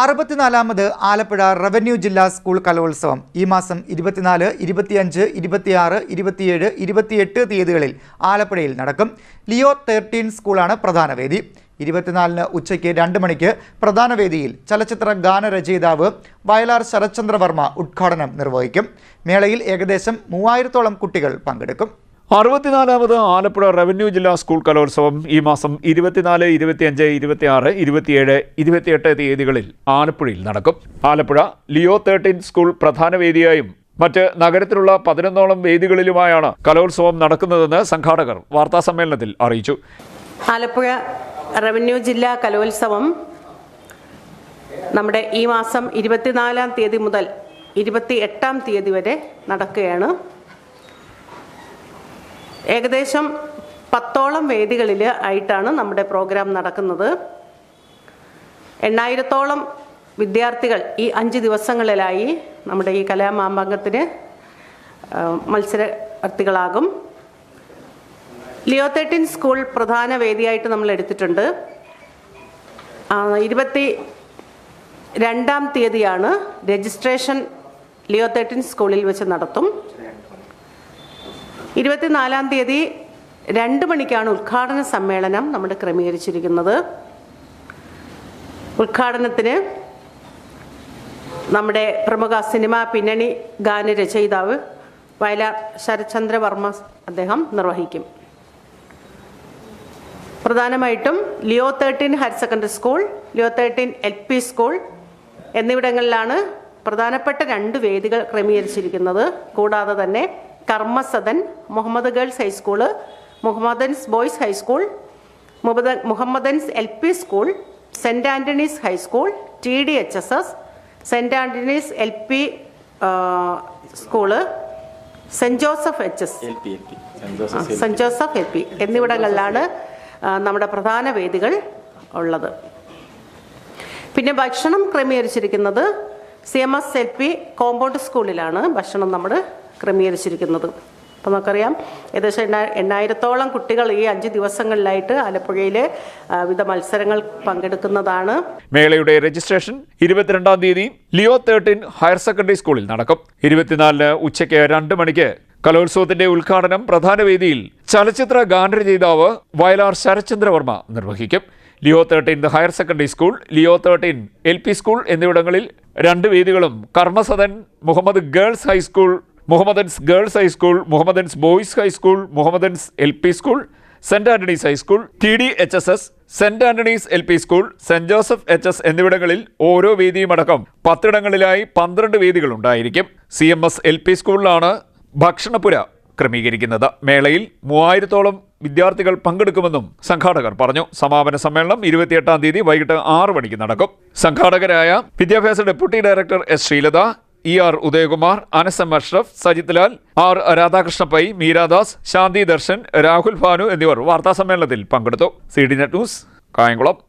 അറുപത്തിനാലാമത് Alappuzha revenue ജില്ലാ school Kalolsavam. ഈ മാസം ഇരുപത്തിനാല് ഇരുപത്തിയഞ്ച് ഇരുപത്തിയാറ് ഇരുപത്തിയേഴ് ഇരുപത്തിയെട്ട് തീയതികളിൽ ആലപ്പുഴയിൽ നടക്കും. ലിയോ തേർട്ടീൻ സ്കൂളാണ് പ്രധാന വേദി. ഇരുപത്തിനാലിന് ഉച്ചയ്ക്ക് രണ്ട് മണിക്ക് പ്രധാന വേദിയിൽ ചലച്ചിത്ര ഗാനരചയിതാവ് വയലാർ ശരത്ചന്ദ്രവർമ്മ ഉദ്ഘാടനം നിർവഹിക്കും. മേളയിൽ ഏകദേശം മൂവായിരത്തോളം കുട്ടികൾ പങ്കെടുക്കും. അറുപത്തിനാലാമത് ആലപ്പുഴ റവന്യൂ ജില്ലാ സ്കൂൾ കലോത്സവം ഈ മാസം ഇരുപത്തിനാല് ഇരുപത്തിയഞ്ച് ഇരുപത്തിയാറ് ഇരുപത്തിയേഴ് ഇരുപത്തിയെട്ട് തീയതികളിൽ ആലപ്പുഴയിൽ നടക്കും. ആലപ്പുഴ ലിയോ തേർട്ടീൻ സ്കൂൾ പ്രധാന വേദിയായും മറ്റ് നഗരത്തിലുള്ള പതിനൊന്നോളം വേദികളിലുമായാണ് കലോത്സവം നടക്കുന്നതെന്ന് സംഘാടകർ വാർത്താസമ്മേളനത്തിൽ അറിയിച്ചു. ആലപ്പുഴ റവന്യൂ ജില്ലാ കലോത്സവം നമ്മുടെ ഈ മാസം ഇരുപത്തിനാലാം തീയതി മുതൽ ഇരുപത്തി എട്ടാം തീയതി വരെ നടക്കുകയാണ്. ഏകദേശം പത്തോളം വേദികളിൽ ആയിട്ടാണ് നമ്മുടെ പ്രോഗ്രാം നടക്കുന്നത്. എണ്ണായിരത്തോളം വിദ്യാർത്ഥികൾ ഈ അഞ്ച് ദിവസങ്ങളിലായി നമ്മുടെ ഈ കലാമാമ്പങ്കത്തിന് മത്സരാർത്ഥികളാകും. ലിയോ തേർട്ടീൻ സ്കൂൾ പ്രധാന വേദിയായിട്ട് നമ്മൾ എടുത്തിട്ടുണ്ട്. ഇരുപത്തി രണ്ടാം തീയതിയാണ് രജിസ്ട്രേഷൻ ലിയോ തേർട്ടീൻ സ്കൂളിൽ വെച്ച് നടത്തും. ഇരുപത്തിനാലാം തീയതി രണ്ട് മണിക്കാണ് ഉദ്ഘാടന സമ്മേളനം നമ്മൾ ക്രമീകരിച്ചിരിക്കുന്നത്. ഉദ്ഘാടനത്തിന് നമ്മുടെ പ്രമുഖ സിനിമാ പിന്നണി ഗാന രചയിതാവ് വയലാർ ശരത്ചന്ദ്ര വർമ്മ അദ്ദേഹം നിർവഹിക്കും. പ്രധാനമായിട്ടും Leo thirteen higher secondary school Leo thirteen L P school എന്നിവിടങ്ങളിലാണ് പ്രധാനപ്പെട്ട രണ്ട് വേദികൾ ക്രമീകരിച്ചിരിക്കുന്നത്. കൂടാതെ തന്നെ Karmasadan Muhammad girls high school Mohammedans boys high school Muhammad- Mohammedans L P school saint Antony's high school T D H S S saint Antony's L P school saint Joseph H S saint Joseph L P എന്നിവിടങ്ങളിലാണ് നമ്മുടെ പ്രധാന വേദികൾ ഉള്ളത്. പിന്നെ ഭക്ഷണം ക്രമീകരിച്ചിരിക്കുന്നത് C M S L P compound സ്കൂളിലാണ്. ഭക്ഷണം നമ്മൾ ക്രമീകരിച്ചിരിക്കുന്നത്. അപ്പോൾ നമുക്കറിയാം ഏകദേശം എണ്ണ എണ്ണായിരത്തോളം കുട്ടികൾ ഈ അഞ്ച് ദിവസങ്ങളിലായിട്ട് ആലപ്പുഴയിലെ വിവിധ മത്സരങ്ങൾ പങ്കെടുക്കുന്നതാണ്. മേളയുടെ രജിസ്ട്രേഷൻ ഇരുപത്തിരണ്ടാം തീയതി ലിയോ തേർട്ടീൻ ഹയർ സെക്കൻഡറി സ്കൂളിൽ നടക്കും. ഇരുപത്തിനാലിന് ഉച്ചയ്ക്ക് രണ്ട് മണിക്ക് കലോത്സവത്തിന്റെ ഉദ്ഘാടനം പ്രധാന വേദിയിൽ ചലച്ചിത്ര ഗാനരചയിതാവ് വയലാർ ശരചന്ദ്രവർമ്മ നിർവഹിക്കും. Leo thirteen higher secondary school Leo thirteen L P school എന്നിവിടങ്ങളിൽ രണ്ട് വേദികളും Karmasadan Muhammad girls high school Mohammedans girls high school Mohammedans boys high school Mohammedans L P school saint Antony's high school T D H S S saint Antony's L P school saint Joseph H S എന്നിവിടങ്ങളിൽ ഓരോ വേദിയും അടക്കം പത്തിടങ്ങളിലായി പന്ത്രണ്ട് വേദികൾ ഉണ്ടായിരിക്കും. C M S L P സ്കൂളിലാണ് ഭക്ഷണപുര ക്രമീകരിക്കുന്നത്. മേളയിൽ മൂവായിരത്തോളം വിദ്യാർത്ഥികൾ പങ്കെടുക്കുമെന്നും സംഘാടകർ പറഞ്ഞു. സമാപന സമ്മേളനം ഇരുപത്തിയെട്ടാം തീയതി വൈകിട്ട് ആറ് മണിക്ക് നടക്കും. സംഘാടകരായ വിദ്യാഭ്യാസ deputy director S Sreelatha E R Udayakumar Anas Ashraf Sajith Lal R Radhakrishna Pai Meeradas Shanthi Darshan Rahul Bhanu എന്നിവർ വാർത്താസമ്മേളനത്തിൽ പങ്കെടുത്തു. C D net news Kayamkulam.